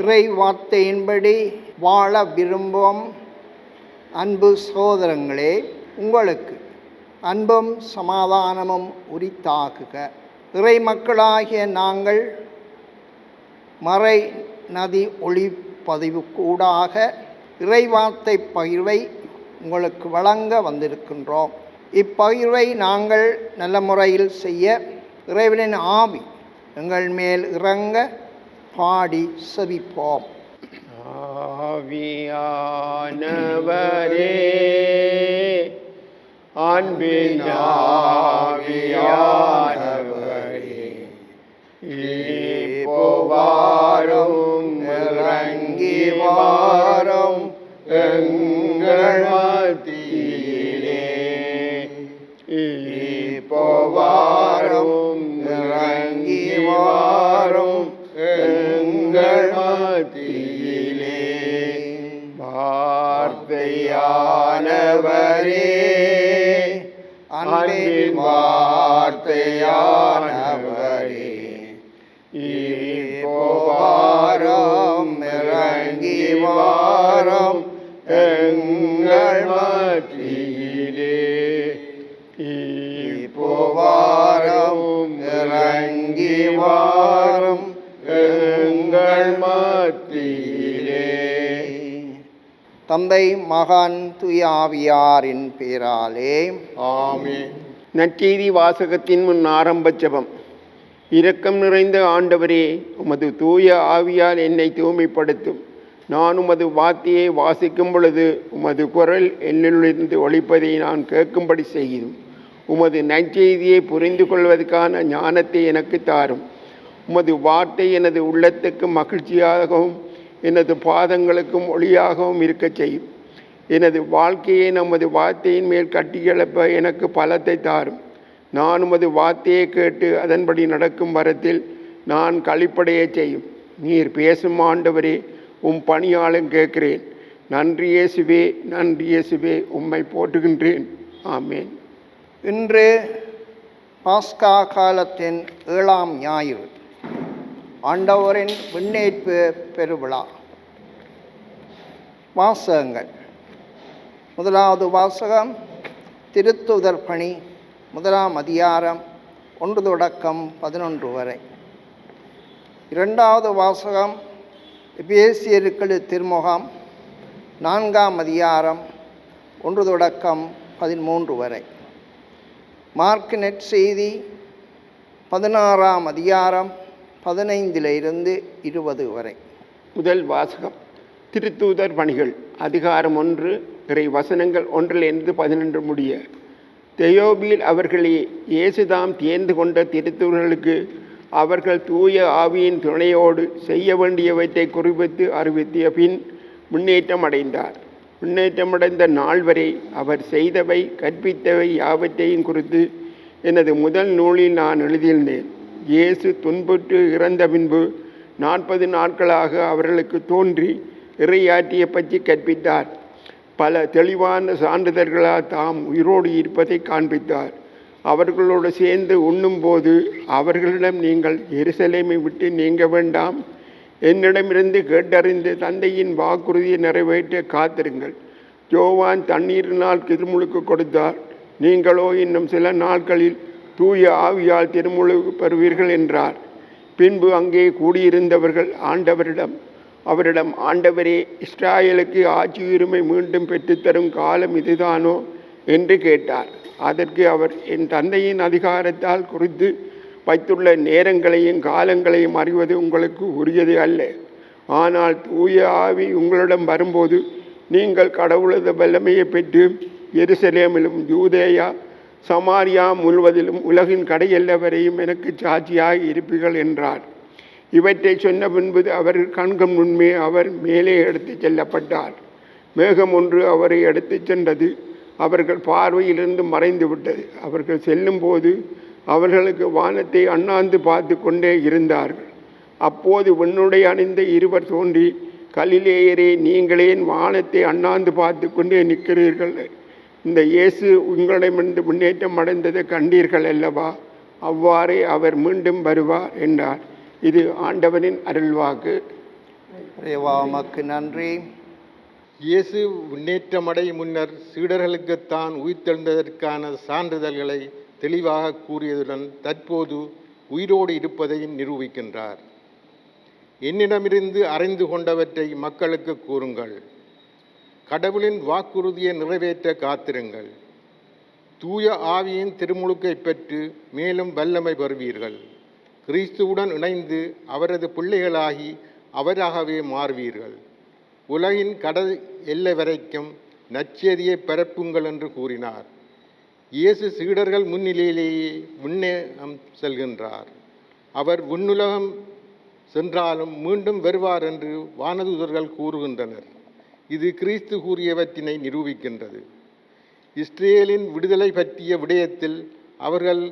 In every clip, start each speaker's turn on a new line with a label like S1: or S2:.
S1: இறை வார்த்தையின்படி வாழ விரும்பும் அன்பு சகோதரங்களே உங்களுக்கு அன்பும் சமாதானமும் உரித்தாகுக. இறை மக்களாகிய நாங்கள் மறை நதி ஒளிப்பதிவு கூடாக இறைவார்த்தை பகிர்வை உங்களுக்கு வழங்க வந்திருக்கின்றோம். இப்பகிர்வை நாங்கள் நல்ல முறையில் செய்ய இறைவனின் ஆவி எங்கள் மேல் இறங்க பாடி செவிப்போம்.
S2: ஆவியானவரே அன்பின் ஆவியானவரே இப்போ இறங்கி வாரும் எங்கள் வார்த்தையானவரே. இப்போ வாரும் இறங்கி வாரும் எங்கள் மத்தியிலே. இப்போ வாரும் இறங்கி வாரும் எங்கள் மத்தியிலே.
S1: தந்தை மகான் துய ஆவியாரின் பேராலே.
S2: ஆமென். நற்செய்தி வாசகத்தின் முன் ஆரம்ப ஜபம். இரக்கம் நிறைந்த ஆண்டவரே உமது தூய ஆவியால் என்னை தூய்மைப்படுத்தும். நான் உமது வார்த்தையை வாசிக்கும் பொழுது உமது குரல் என்னிலிருந்து ஒழிப்பதை நான் கேட்கும்படி செய்யும் உமது நற்செய்தியை புரிந்து கொள்வதற்கான ஞானத்தை எனக்கு தாரும். உமது வார்த்தை எனது உள்ளத்துக்கு மகிழ்ச்சியாகவும் எனது பாதங்களுக்கும் ஒளியாகவும் இருக்கச் செய்யும். எனது வாழ்க்கையை நமது வார்த்தையின் மேல் கட்டியெழுப்ப எனக்கு பலத்தை தாரும். நான் உமது வார்த்தையை கேட்டு அதன்படி நடக்கும் வரத்தில் நான் கழிப்படையச் செய்யும். நீர் பேசும் ஆண்டவரே உம் பணியாளன் கேட்கிறேன். நன்றி இயேசுவே நன்றி இயேசுவே உம்மை போட்டுகின்றேன் ஆமேன்.
S1: இன்று பாஸ்கா காலத்தின் ஏழாம் ஞாயிறு ஆண்டவரின் விண்ணேற்பு பெருவிழா. வாசகங்கள் முதலாவது வாசகம் திருத்துதர் பணி முதலாம் அதிகாரம் ஒன்று தொடக்கம் பதினொன்று வரை. இரண்டாவது வாசகம் பேசியருக்கள் திருமுகம் நான்காம் அதிகாரம் ஒன்று தொடக்கம் பதிமூன்று வரை. மார்க் நெட் செய்தி பதினாறாம் அதிகாரம் பதினைந்திலிருந்து இருபது வரை.
S2: முதல் வாசகம் திருத்தூதர் பணிகள் அதிகாரம் ஒன்று இறை வசனங்கள் ஒன்றிலிருந்து பதினொன்று முடிய தெயோபில் அவர்களே இயேசுதாம் தேர்ந்து கொண்ட திருத்தூர்களுக்கு அவர்கள் தூய ஆவியின் துணையோடு செய்ய வேண்டியவற்றை குறிப்பிட்டு அறிவித்திய பின் முன்னேற்றம் அடைந்தார். முன்னேற்றமடைந்த நாள் வரை அவர் செய்தவை கற்பித்தவை யாவற்றையும் குறித்து எனது முதல் நூலில் நான் எழுதியிருந்தேன். இயேசு துன்புற்று இறந்த பின்பு நாற்பது நாட்களாக அவர்களுக்கு தோன்றி இறையாற்றிய பற்றி கற்பித்தார். பல தெளிவான சான்றிதழ்களால் தாம் உயிரோடு இருப்பதை காண்பித்தார். அவர்களோடு சேர்ந்து உண்ணும்போது அவர்களிடம் நீங்கள் எருசலேமை விட்டு நீங்க வேண்டாம். என்னிடமிருந்து கேட்டறிந்து தந்தையின் வாக்குறுதியை நிறைவேற்ற காத்திருங்கள். ஜோவான் தண்ணீரினால் திருமுழுக்கு கொடுத்தார். நீங்களோ இன்னும் சில நாட்களில் தூய ஆவியால் திருமுழுக்கு பெறுவீர்கள் என்றார். பின்பு அங்கே கூடியிருந்தவர்கள் ஆண்டவரிடம் அவரிடம் ஆண்டவரே இஸ்ராயலுக்கு ஆட்சி உரிமை மீண்டும் பெற்றுத்தரும் காலம் இதுதானோ? என்று கேட்டார். அதற்கு அவர் என் தந்தையின் அதிகாரத்தால் குறித்து வைத்துள்ள நேரங்களையும் காலங்களையும் அறிவது உங்களுக்கு உரியது அல்ல. ஆனால் தூய ஆவி உங்களிடம் வரும்போது நீங்கள் கடவுளது வல்லமையை பெற்று எருசலேமிலும் யூதேயா சமாரியா முழுவதிலும் உலகின் கடையெல்லவரையும் எனக்கு சாட்சியாக இருப்பீர்கள் என்றார். இவற்றை சொன்ன பின்பு அவர் கண்கம் முன்மே அவர் மேலே எடுத்துச் செல்லப்பட்டார். மேகம் ஒன்று அவரை எடுத்துச் சென்றது. அவர்கள் பார்வையிலிருந்து மறைந்து விட்டது. அவர்கள் செல்லும்போது அவர்களுக்கு வானத்தை அண்ணாந்து பார்த்து கொண்டே இருந்தார்கள். அப்போது உன்னுடைய அணிந்த இருவர் தோன்றி கலிலேயரே நீங்களேன் வானத்தை அண்ணாந்து பார்த்து கொண்டே நிற்கிறீர்கள். இந்த இயேசு உங்களிடமிருந்து முன்னேற்றம் அடைந்ததை கண்டீர்கள் அல்லவா? அவ்வாறே அவர் மீண்டும் வருவார் என்றார். இது ஆண்டவனின் அருள்வாக்கு.
S1: உமக்கு நன்றி.
S3: இயேசு முன்னேற்றமடை முன்னர் சீடர்களுக்குத்தான் உயிர்த்தெழுந்ததற்கான சான்றிதழ்களை தெளிவாக கூறியதுடன் தற்போது உயிரோடு இருப்பதையும் நிரூபிக்கின்றார். என்னிடமிருந்து அறிந்து கொண்டவற்றை மக்களுக்கு கூறுங்கள். கடவுளின் வாக்குறுதியை நிறைவேற்ற காத்திருங்கள். தூய ஆவியின் திருமுழுக்கை பெற்று மேலும் வல்லமை பெறுவீர்கள். கிறிஸ்துவுடன் இணைந்து அவரது பிள்ளைகளாகி அவராகவே மாறுவீர்கள். உலகின் கடல் எல்லை வரைக்கும் நற்செய்தியை பரப்புங்கள் என்று கூறினார். இயேசு சீடர்கள் முன்னிலையிலேயே முன்னே செல்கின்றார். அவர் விண்ணுலகம் சென்றாலும் மீண்டும் வருவார் என்று வானதூதர்கள் கூறுகின்றனர். இது கிறிஸ்து கூறியவற்றினை நிரூபிக்கின்றது. இஸ்ரேலின் விடுதலை பற்றிய விடயத்தில் அவர்கள்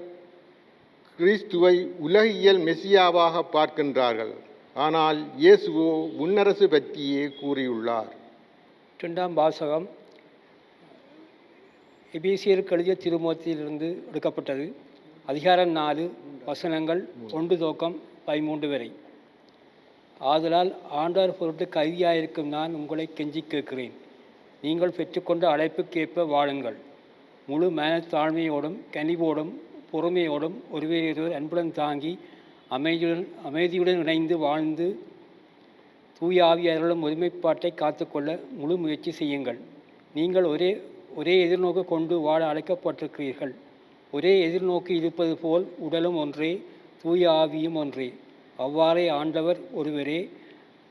S3: கிறிஸ்துவை உலகியல் மெசியாவாக பார்க்கின்றார்கள். ஆனால் இயேசுவோ உன்னரசு பற்றியே கூறியுள்ளார்.
S4: இரண்டாம் வாசகம் எபேசியருக்கு எழுதிய திருமுகத்திலிருந்து எடுக்கப்பட்டது. அதிகாரம் நாலு வசனங்கள் ஒன்று தோக்கம் பதிமூன்று வரை. ஆதலால் ஆண்டார் பொருட்டு கைதியாயிருக்கும் நான் உங்களை கெஞ்சி கேட்கிறேன். நீங்கள் பெற்றுக்கொண்ட அழைப்புக்கேற்ப வாழுங்கள். முழு மனத்தாழ்மையோடும் கனிவோடும் பொறுமையோடும் ஒருவரையொருவர் அன்புடன் தாங்கி அமைதியுடன் அமைதியுடன் இணைந்து வாழ்ந்து தூயாவியாளர்களும் ஒருமைப்பாட்டை காத்துக்கொள்ள முழு முயற்சி செய்யுங்கள். நீங்கள் ஒரே ஒரே எதிர்நோக்கு கொண்டு வாழ அழைக்கப்பட்டிருக்கிறீர்கள். ஒரே எதிர்நோக்கி இருப்பது போல் உடலும் ஒன்றே தூய ஆவியும் ஒன்றே. அவ்வாறே ஆண்டவர் ஒருவரே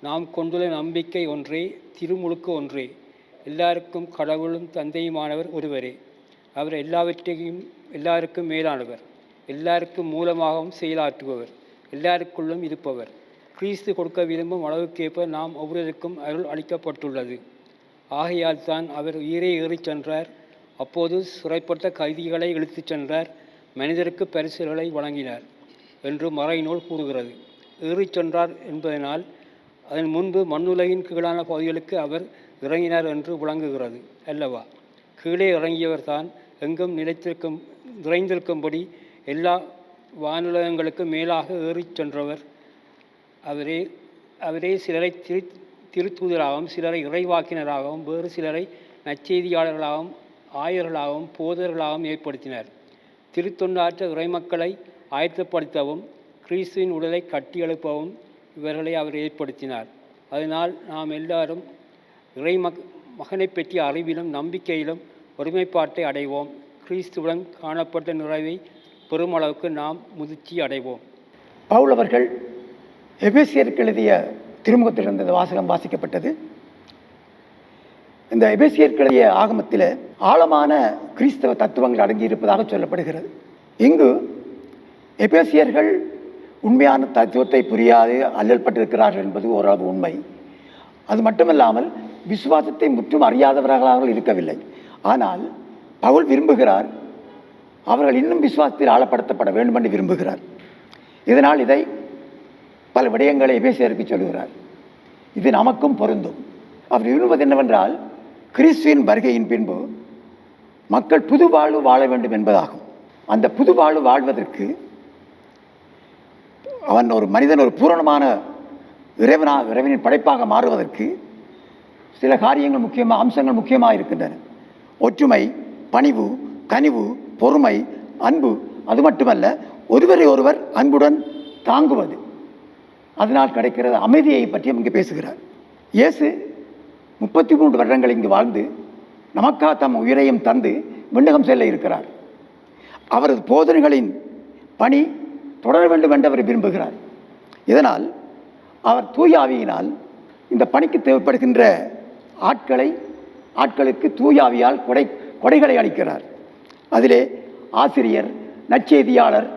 S4: நாம் கொண்டுள்ள நம்பிக்கை ஒன்றே திருமுழுக்கு ஒன்றே. எல்லாருக்கும் கடவுளும் தந்தையுமானவர் ஒருவரே. அவர் எல்லாவற்றையும் எல்லாருக்கும் மேலானவர். எல்லாருக்கும் மூலமாகவும் செயலாற்றுபவர். எல்லாருக்குள்ளும் இருப்பவர். கிறிஸ்து கொடுக்க விரும்பும் அளவுக்கேற்ப நாம் ஒவ்வொருவருக்கும் அருள் அளிக்கப்பட்டுள்ளது. ஆகையால் தான் அவர் உயிரை ஏறிச் சென்றார். அப்போது சிறைப்பட்ட கைதிகளை இழுத்துச் சென்றார். மனிதருக்கு பரிசுகளை வழங்கினார் என்று மறைநூல் கூறுகிறது. ஏறிச் சென்றார் என்பதனால் அதன் முன்பு மண்ணுலகின் கீழான பகுதிகளுக்கு அவர் இறங்கினார் என்று விளங்குகிறது அல்லவா? கீழே இறங்கியவர் தான் எங்கும் நிலைத்திருக்கும் நிறைந்திருக்கும்படி எல்லா வானுலகங்களுக்கும் மேலாக ஏறிச் சென்றவர். அவரே அவரே சிலரை திரு திருத்தூதராகவும் சிலரை இறைவாக்கினராகவும் வேறு சிலரை நற்செய்தியாளர்களாகவும் ஆயர்களாகவும் போதர்களாகவும் ஏற்படுத்தினர். திருத்தொண்டாற்ற இறைமக்களை ஆயத்தப்படுத்தவும் கிறிஸ்துவின் உடலை கட்டியெழுப்பவும் இவர்களை அவர் ஏற்படுத்தினார். அதனால் நாம் எல்லாரும் இறைமக் மகனை பற்றிய அறிவிலும் நம்பிக்கையிலும் ஒருமைப்பாட்டை அடைவோம். கிறிஸ்துவுடன் காணப்பட்ட நிறைவை பெருமளவுக்கு நாம் முதிர்ச்சி அடைவோம்.
S5: பவுல் அவர்கள் எபேசியருக்கு எழுதிய திருமுகத்திலிருந்து இந்த வாசகம் வாசிக்கப்பட்டது. இந்த எபேசியருக்கு எழுதிய ஆகமத்தில் ஆழமான கிறிஸ்தவ தத்துவங்கள் அடங்கியிருப்பதாக சொல்லப்படுகிறது. இங்கு எபேசியர்கள் உண்மையான தத்துவத்தை புரியாது அல்லல்பட்டிருக்கிறார்கள் என்பது ஓரளவு உண்மை. அது மட்டுமல்லாமல் விசுவாசத்தை முற்றும் அறியாதவர்களாக இருக்கவில்லை ஆனால் பவுல் விரும்புகிறார் அவர்கள் இன்னும் விசுவாசத்தில் ஆழப்படுத்தப்பட வேண்டும் என்று விரும்புகிறார். இதனால் இதை பல விடயங்களை எபேசியருக்கு சொல்கிறார் இது நமக்கும் பொருந்தும். அவர் விரும்புவது என்னவென்றால் கிறிஸ்துவின் வருகையின் பின்பு மக்கள் புது வாழ்வு வாழ வேண்டும் என்பதாகும். அந்த புது வாழ்வு வாழ்வதற்கு அவன் ஒரு மனிதன் ஒரு பூரணமான இறைவனா இறைவனின் படைப்பாக மாறுவதற்கு சில காரியங்கள் முக்கியமாக அம்சங்கள் முக்கியமாக இருக்கின்றன. ஒற்றுமை பணிவு கனிவு பொறுமை அன்பு அது மட்டுமல்ல ஒருவரை ஒருவர் அன்புடன் தாங்குவது. அதனால் கிடைக்கிறது அமைதியை பற்றி இங்கு பேசுகிறார். இயேசு முப்பத்தி மூன்று வருடங்கள் இங்கு வாழ்ந்து நமக்கா தம் உயிரையும் தந்து விண்ணகம் செல்ல இருக்கிறார். அவரது போதனைகளின் பணி தொடர வேண்டும் என்று அவர் விரும்புகிறார். இதனால் அவர் தூயாவியினால் இந்த பணிக்கு தேவைப்படுகின்ற ஆட்களை ஆட்களுக்கு தூயாவியால் கொடை கொடைகளை அளிக்கிறார். அதிலே ஆசிரியர் நற்செய்தியாளர்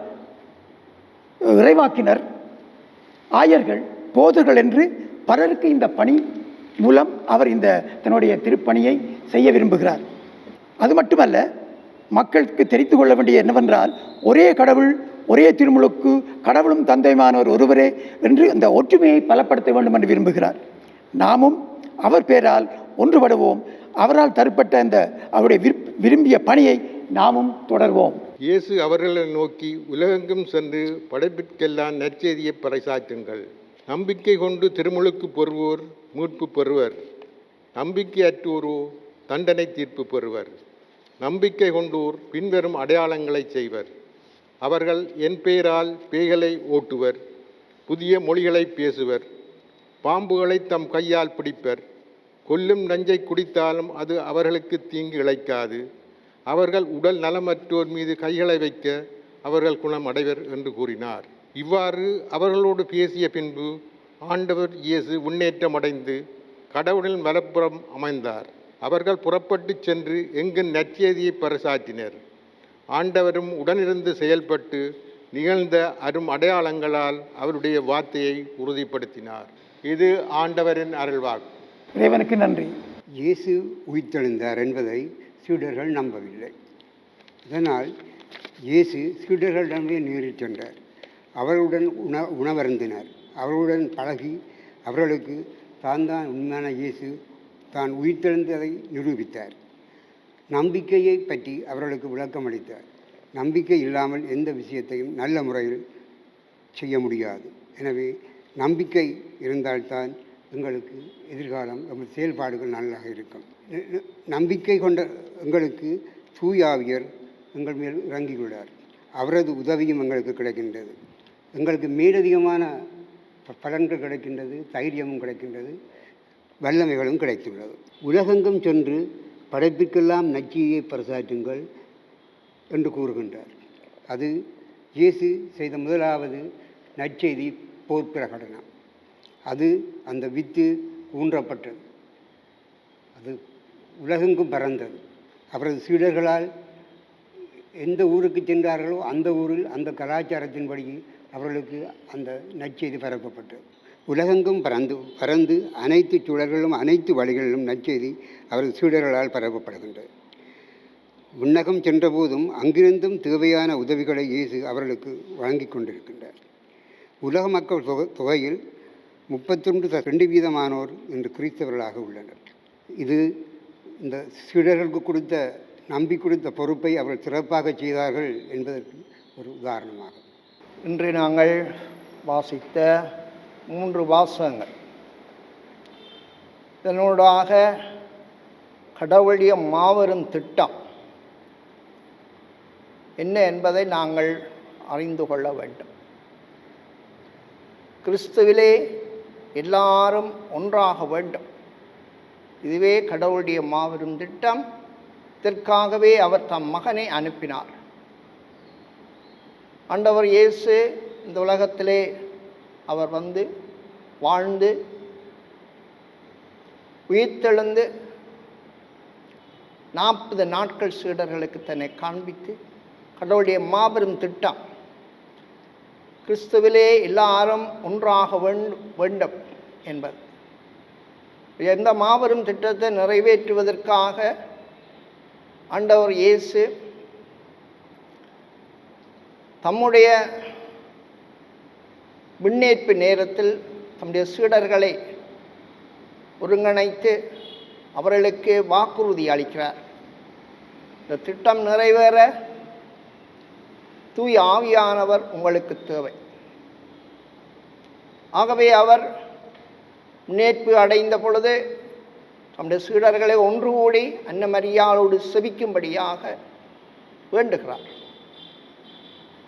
S5: இறைவாக்கினர் ஆயர்கள் போதர்கள் என்று பலருக்கு இந்த பணி மூலம் அவர் இந்த தன்னுடைய திருப்பணியை செய்ய விரும்புகிறார். அது மட்டுமல்ல மக்களுக்கு தெரிந்து கொள்ள வேண்டிய என்னவென்றால் ஒரே கடவுள் ஒரே திருமுழுக்கு கடவுளும் தந்தையுமானவர் ஒருவரே என்று அந்த ஒற்றுமையை பலப்படுத்த வேண்டும் என்று விரும்புகிறார். நாமும் அவர் பேரால் ஒன்றுபடுவோம். அவரால் தரப்பட்ட அந்த அவருடைய விரும்பிய பணியை நாமும் தொடர்வோம்.
S3: இயேசு அவர்களை நோக்கி உலகெங்கும் சென்று படைப்பிற்கெல்லாம் நற்செய்தியை பறைசாற்றுங்கள். நம்பிக்கை கொண்டு திருமுழுக்கு பெறுவோர் மீட்பு பெறுவர். நம்பிக்கையற்றோரோ தண்டனை தீர்ப்பு பெறுவர். நம்பிக்கை கொண்டோர் பின்வரும் அடையாளங்களை செய்வர். அவர்கள் என் பெயரால் பேய்களை ஓட்டுவர். புதிய மொழிகளை பேசுவர். பாம்புகளை தம் கையால் பிடிப்பர். கொல்லும் நஞ்சை குடித்தாலும் அது அவர்களுக்கு தீங்கு இழைக்காது. அவர்கள் உடல் நலமற்றோர் மீது கைகளை வைக்க அவர்கள் குணம் அடைவர் என்று கூறினார். இவ்வாறு அவர்களோடு பேசிய பின்பு ஆண்டவர் இயேசு முன்னேற்றம் அடைந்து கடவுளின் வலப்புறம் அமைந்தார். அவர்கள் புறப்பட்டுச் சென்று எங்கு நற்செய்தியை பறைசாற்றினர் ஆண்டவரும் உடனிருந்து செயல்பட்டு நிகழ்ந்த அரும் அடையாளங்களால் அவருடைய வார்த்தையை உறுதிப்படுத்தினார். இது ஆண்டவரின் அருள்வாக்கு.
S5: இறைவனுக்கு நன்றி.
S6: இயேசு உயிர்த்தெழுந்தார் என்பதை சீடர்கள் நம்பவில்லை. இதனால் இயேசு சீடர்களிடமே நேரில் சென்றார். அவர்களுடன் உண உணவருந்தினார். அவர்களுடன் பழகி அவர்களுக்கு தான் தான் உண்மையான இயேசு தான் உயிர்த்தெழுந்ததை நிரூபித்தார். நம்பிக்கையை பற்றி அவர்களுக்கு விளக்கம் அளித்தார். நம்பிக்கை இல்லாமல் எந்த விஷயத்தையும் நல்ல முறையில் செய்ய முடியாது. எனவே நம்பிக்கை இருந்தால்தான் எங்களுக்கு எதிர்காலம் எங்கள் செயல்பாடுகள் நல்லாக இருக்கும். நம்பிக்கை கொண்ட எங்களுக்கு தூயாவியர் எங்கள் மேல் இறங்கியுள்ளார் அவரது உதவியும் எங்களுக்கு கிடைக்கின்றது. எங்களுக்கு மேலதிகமான பலன்கள் கிடைக்கின்றது தைரியமும் கிடைக்கின்றது வல்லமைகளும் கிடைத்துள்ளது. உலகெங்கும் சென்று படைப்பிற்கெல்லாம் நச்சியை பிரசாற்றுங்கள் என்று கூறுகின்றார். அது இயேசு செய்த முதலாவது நற்செய்தி போர் பிரகடனம் அது அந்த வித்து ஊன்றப்பட்டது. அது உலகெங்கும் பறந்தது. அவரது சீடர்களால் எந்த ஊருக்கு சென்றார்களோ அந்த ஊரில் அந்த கலாச்சாரத்தின்படி அவர்களுக்கு அந்த நற்செய்தி பரப்பப்பட்டது. உலகெங்கும் பறந்து பறந்து அனைத்து சூழல்களிலும் அனைத்து வழிகளிலும் நற்செய்தி அவரது சீடர்களால் பரப்பப்படுகின்றது. விண்ணகம் சென்றபோதும் அங்கிருந்தும் தேவையான உதவிகளை இயேசு அவர்களுக்கு வழங்கிக் கொண்டிருக்கின்றார். உலக மக்கள் தொகையில் முப்பத்தொன்று ரெண்டு வீதமானோர் இன்று கிறிஸ்தவர்களாக உள்ளனர். இது இந்த சீடர்களுக்கு கொடுத்த நம்பி கொடுத்த பொறுப்பை அவர்கள் சிறப்பாக செய்தார்கள் என்பதற்கு ஒரு உதாரணமாகும்.
S1: இன்று நாங்கள் வாசித்த மூன்று வாசகங்கள். இதனூடாக கடவுளிய மாபெரும் திட்டம் என்ன என்பதை நாங்கள் அறிந்து கொள்ள வேண்டும். கிறிஸ்துவிலே எல்லாரும் ஒன்றாக வேண்டும். இதுவே கடவுளுடைய மாபெரும் திட்டம். இதற்காகவே அவர் தம் மகனை அனுப்பினார். ஆண்டவர் இயேசு இந்த உலகத்திலே அவர் வந்து வாழ்ந்து உயிர்த்தெழுந்து நாற்பது நாட்கள் சீடர்களுக்கு தன்னை காண்பித்து கடவுளுடைய மாபெரும் திட்டம் கிறிஸ்துவிலே எல்லாரும் ஒன்றாக வேண்டும் என்பது எந்த மாபெரும் திட்டத்தை நிறைவேற்றுவதற்காக ஆண்டவர் இயேசு தம்முடைய விண்ணேற்பு நேரத்தில் தம்முடைய சீடர்களை ஒருங்கிணைத்து அவர்களுக்கு வாக்குறுதி அளிக்கிறார். இந்த திட்டம் நிறைவேற தூய் ஆவியானவர் உங்களுக்கு தேவை. ஆகவே அவர் முன்னேற்பு அடைந்த பொழுது தம்முடைய சீடர்களை ஒன்று கூடி அன்னமரியாளோடு செவிக்கும்படியாக வேண்டுகிறார்.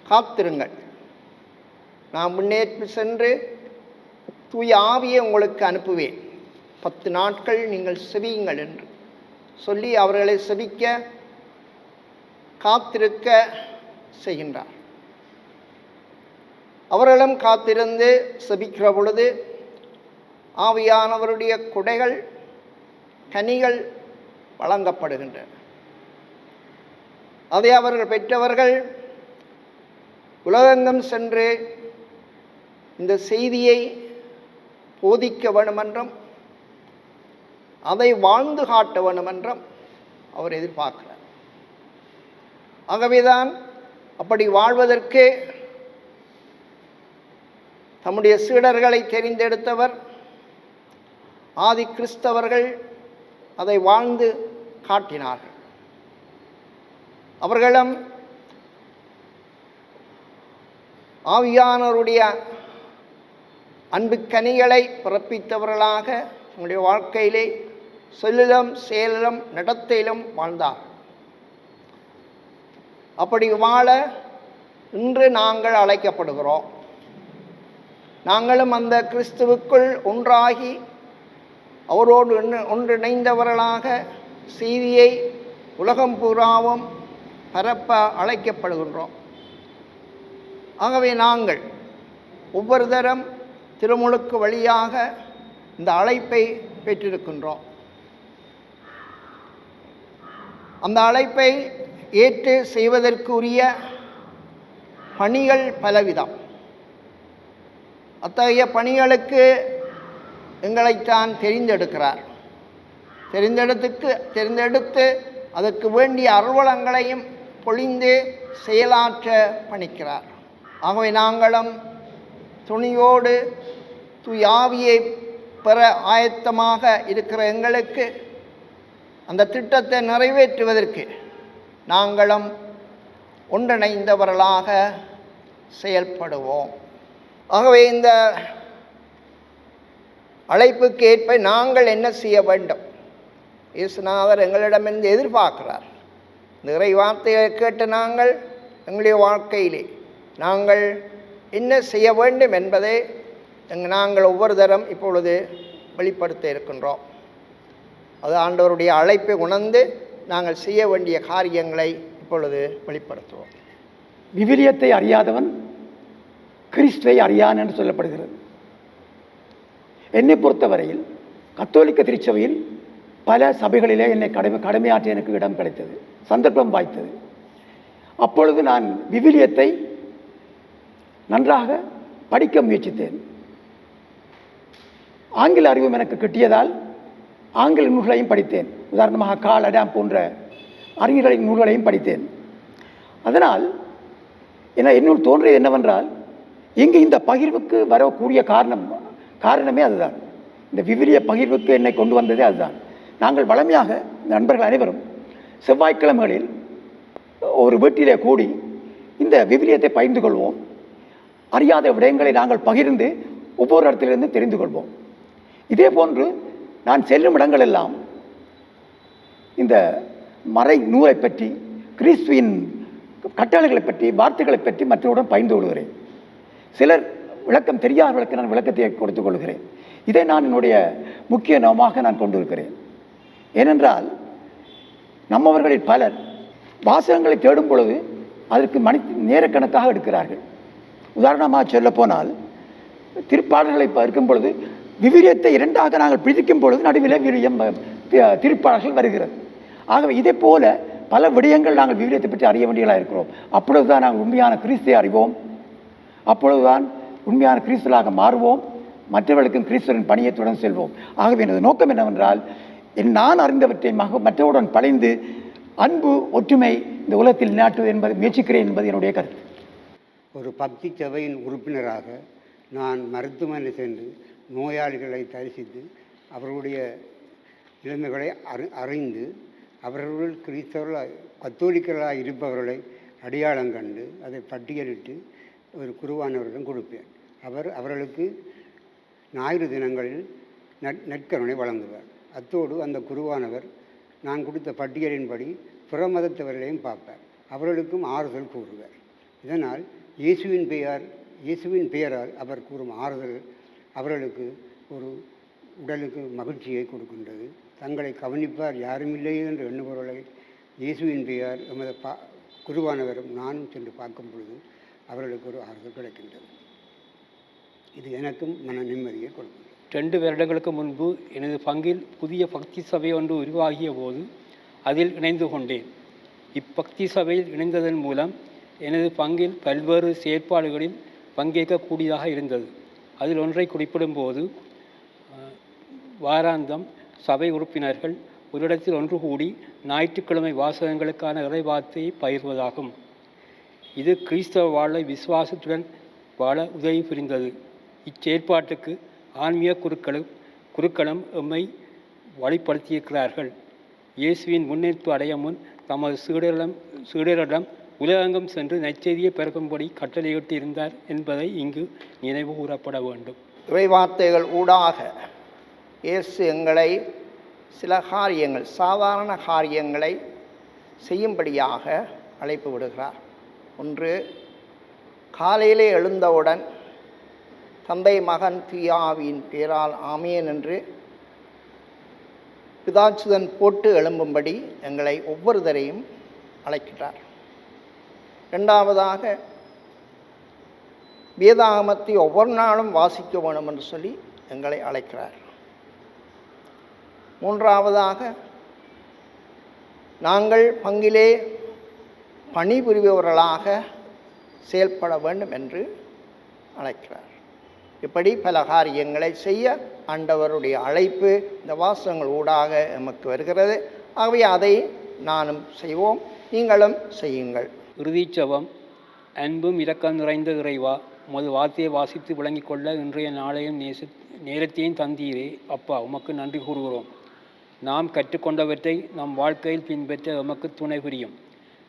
S1: காத்திருங்கள். நான் முன்னேற்பு சென்று தூய ஆவியை உங்களுக்கு அனுப்புவேன். பத்து நாட்கள் நீங்கள் செவியுங்கள் என்று சொல்லி அவர்களை செவிக்க காத்திருக்க செய்கின்றார். அவர்களும் காத்திருந்து செபிக்கிற பொழுது ஆவியானவருடைய குடைகள் கனிகள் வழங்கப்படுகின்றன. அதை அவர்கள் பெற்றவர்கள் உலகெங்கும் சென்று இந்த செய்தியை போதிக்க வேண்டுமென்றும் அதை வாழ்ந்து காட்ட வேண்டுமென்றும் அவர் எதிர்பார்க்கிறார். ஆகவேதான் அப்படி வாழ்வதற்கு தம்முடைய சீடர்களை தெரிந்தெடுத்தவர் ஆதி கிறிஸ்தவர்கள் அதை வாழ்ந்து காட்டினார்கள். அவர்களும் ஆவியானோருடைய அன்பு கனிகளை பிறப்பித்தவர்களாக உங்களுடைய வாழ்க்கையிலே சொல்லிலும் செயலிலும் நடத்தையிலும் வாழ்ந்தார்கள் அப்படி வாழ இன்று நாங்கள் அழைக்கப்படுகிறோம். நாங்களும் அந்த கிறிஸ்துவுக்குள் ஒன்றாகி அவரோடு ஒன்று- ஒன்றிணைந்தவர்களாக செய்தியை உலகம் பூராவும் பரப்ப அழைக்கப்படுகின்றோம். ஆகவே நாங்கள் ஒவ்வொரு தரம் திருமுழுக்கு வழியாக இந்த அழைப்பை பெற்றிருக்கின்றோம். அந்த அழைப்பை ஏற்று செய்வதற்குரிய பணிகள் பலவிதம். அத்தகைய பணிகளுக்கு எங்களைத்தான் தெரிந்தெடுக்கிறார். தெரிந்தெடுத்துக்கு தெரிந்தெடுத்து அதற்கு வேண்டிய அருவலங்களையும் பொழிந்து செயலாற்ற பணிக்கிறார். ஆகவே நாங்களும் துணியோடு துயாவியை பெற ஆயத்தமாக இருக்கிற எங்களுக்கு அந்த திட்டத்தை நிறைவேற்றுவதற்கு நாங்களும் ஒன்றிணைந்தவர்களாக செயல்படுவோம். ஆகவே இந்த அழைப்புக்கு ஏற்ப நாங்கள் என்ன செய்ய வேண்டும்? இயேசுநாதர் எங்களிடமிருந்து எதிர்பார்க்கிறார். நிறை வார்த்தையை கேட்டு நாங்கள் எங்களுடைய வாழ்க்கையிலே நாங்கள் என்ன செய்ய வேண்டும் என்பதை எங்க- நாங்கள் ஒவ்வொரு தரம் இப்பொழுது வெளிப்படுத்த இருக்கின்றோம். அது ஆண்டவருடைய அழைப்பை உணர்ந்து நாங்கள் செய்ய வேண்டிய காரியங்களை இப்பொழுது வெளிப்படுத்துவோம்.
S5: விவிலியத்தை அறியாதவன் கிறிஸ்துவை அறியான் என்று சொல்லப்படுகிறது. என்னை பொறுத்தவரையில் கத்தோலிக்க திருச்சபையில் பல சபைகளிலே என்னை கடமை கடமையாற்ற எனக்கு இடம் கிடைத்தது சந்தர்ப்பம் வாய்த்தது. அப்பொழுது நான் விவிலியத்தை நன்றாக படிக்க முயற்சித்தேன். ஆங்கில அறிவும் எனக்கு கிட்டியதால் ஆங்கில நூல்களையும் படித்தேன். உதாரணமாக கால் அடாம் போன்ற அறிஞர்களின் நூல்களையும் படித்தேன். அதனால் என்ன என்னுள் தோன்றியது என்னவென்றால் இங்கு இந்த பகிர்வுக்கு வரக்கூடிய காரணம் காரணமே அதுதான். இந்த விவிலிய பகிர்வுக்கு என்னை கொண்டு வந்ததே அதுதான். நாங்கள் வளமையாக நண்பர்கள் அனைவரும் செவ்வாய்க்கிழமைகளில் ஒரு வீட்டிலே கூடி இந்த விவிலியத்தை பகிர்ந்து கொள்வோம். அறியாத விடயங்களை நாங்கள் பகிர்ந்து ஒவ்வொரு இடத்திலிருந்து தெரிந்து கொள்வோம். இதே போன்று நான் செல்லும் இடங்களெல்லாம் இந்த மறை நூலை பற்றி கிறிஸ்துவின் கட்டளைகளை பற்றி வார்த்தைகளை பற்றி மற்றவருடன் பகிர்ந்து கொள்கிறேன். சிலர் விளக்கம் தெரியாதவர்களுக்கு நான் விளக்கத்தை கொடுத்துக் கொள்கிறேன். இதை நான் என்னுடைய முக்கிய நோமாக நான் கொண்டிருக்கிறேன் ஏனென்றால் நம்மவர்களில் பலர் வாசகங்களை தேடும் பொழுது அதற்கு மணி நேரக்கணக்காக எடுக்கிறார்கள். உதாரணமாக சொல்லப்போனால் திருப்பாடல்களை பார்க்கும் பொழுது விவிலியத்தை இரண்டாக நாங்கள் பிரிக்கும் பொழுது நடுவில் விவிலியம் தி- திருப்பாடல்கள் வருகிறது. ஆகவே இதே போல பல விடயங்கள் நாங்கள் விவிலியத்தை பற்றி அறிய வேண்டியதாக இருக்கிறோம். அப்பொழுதுதான் நாங்கள் உண்மையான கிறிஸ்தை அறிவோம். அப்பொழுதுதான் உண்மையான கிறிஸ்தலாக மாறுவோம். மற்றவர்களுக்கும் கிறிஸ்தரின் பணியத்துடன் செல்வோம். ஆகவே எனது நோக்கம் என்னவென்றால் என் நான் அறிந்தவற்றை மக மற்றவருடன் பழைந்து அன்பு ஒற்றுமை இந்த உலகத்தில் நாட்டுவது என்பதை முயற்சிக்கிறேன் என்பது என்னுடைய கருத்து.
S6: ஒரு பக்தி சபையின் உறுப்பினராக நான் மருத்துவமனை சென்று நோயாளிகளை தரிசித்து அவர்களுடைய நிலைமைகளை அறி அறிந்து அவர்கள் கிறிஸ்தவர்களாக கத்தோலிக்கர்களாக இருப்பவர்களை அடையாளம் கண்டு அதை பட்டியலிட்டு ஒரு குருவானவரிடம் கொடுப்பேன். அவர் அவர்களுக்கு ஞாயிறு தினங்களில் நற் நற்கருணை வழங்குவார். அத்தோடு அந்த குருவானவர் நான் கொடுத்த பட்டியலின்படி பிற மதத்தவர்களையும் பார்ப்பார். அவர்களுக்கும் ஆறுதல் கூறுவார். இதனால் இயேசுவின் பெயர் இயேசுவின் பெயரால் அவர் கூறும் ஆறுதல் அவர்களுக்கு ஒரு உடலுக்கு மகிழ்ச்சியை கொடுக்கின்றது. தங்களை கவனிப்பார் யாரும் இல்லை என்று எண்ணுபவர்களை இயேசுவின் பெயர் எமது பா குருவானவரும் நானும் சென்று பார்க்கும் பொழுது அவர்களுக்கு ஒரு ஆறுதல் கிடைக்கின்றது. இது எனக்கும் மன நிம்மதியை கொடுக்கும்.
S4: ரெண்டு வருடங்களுக்கு முன்பு எனது பங்கில் புதிய பக்தி சபை ஒன்று உருவாகிய போது அதில் இணைந்து கொண்டேன். இப்பக்தி சபையில் இணைந்ததன் மூலம் எனது பங்கில் பல்வேறு செயற்பாடுகளில் பங்கேற்கக்கூடியதாக இருந்தது. அதில் ஒன்றை குறிப்பிடும்போது வாராந்தம் சபை உறுப்பினர்கள் ஒரு இடத்தில் ஒன்று கூடி ஞாயிற்றுக்கிழமை வாசகங்களுக்கான இறைவார்த்தையை பயிர்வதாகும். இது கிறிஸ்தவ வாழை விசுவாசத்துடன் வாழ உதவி புரிந்தது. இச்செயற்பாட்டுக்கு ஆன்மீக குருக்களும் குருக்களும் எம்மை வழிப்படுத்தியிருக்கிறார்கள் இயேசுவின் முன்னேற்பு அடைய முன் தமது சீடரிடம் சீடரிடம் உலகெங்கும் சென்று நற்செய்தியை பிறக்கும்படி கட்டளையிட்டு இருந்தார் என்பதை இங்கு நினைவு கூறப்பட வேண்டும்.
S1: இறைவார்த்தைகள் ஊடாக இயேசு எங்களை சில காரியங்கள் சாதாரண காரியங்களை செய்யும்படியாக அழைப்பு விடுகிறார். ஒன்று காலையிலே எழுந்தவுடன் தந்தை மகன் தியாவின் பேரால் ஆமியன் என்று பிதாச்சுதன் போட்டு எழும்பும்படி எங்களை ஒவ்வொருதரையும் அழைக்கிறார். ரெண்டாவதாக வேதாகமத்தை ஒவ்வொரு நாளும் வாசிக்க வேணும் என்று சொல்லி எங்களை அழைக்கிறார். மூன்றாவதாக நாங்கள் பங்கிலே பணிபுரிபவர்களாக செயல்பட வேண்டும் என்று அழைக்கிறார். இப்படி பல காரியங்களை செய்ய ஆண்டவருடைய அழைப்பு இந்த வாசகங்கள் ஊடாக எமக்கு வருகிறது. ஆகவே அதை நானும் செய்வோம். நீங்களும் செய்யுங்கள்.
S4: இறுதிச் செபம் அன்பும் இரக்கம் நிறைந்த இறைவா உமது வார்த்தையை வாசித்து விளங்கிக் கொள்ள இன்றைய நாளையும் நேசி நேரத்தையும் தந்தீரே அப்பா உமக்கு நன்றி கூறுகிறோம். நாம் கற்றுக்கொண்டவற்றை நம் வாழ்க்கையில் பின்பற்ற எமக்கு துணை புரியும்.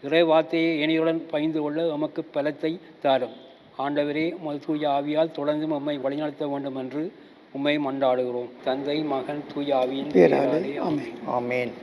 S4: இறை வார்த்தையை இணையுடன் பகிர்ந்து கொள்ள எமக்கு பலத்தை தாரும். ஆண்டவரே உமது தூய ஆவியால் தொடர்ந்து உம்மை வழிநடத்த வேண்டும் என்று உம்மை மன்றாடுகிறோம். தந்தை மகன் தூய ஆவியின்
S5: பேராலே
S1: ஆமேன்.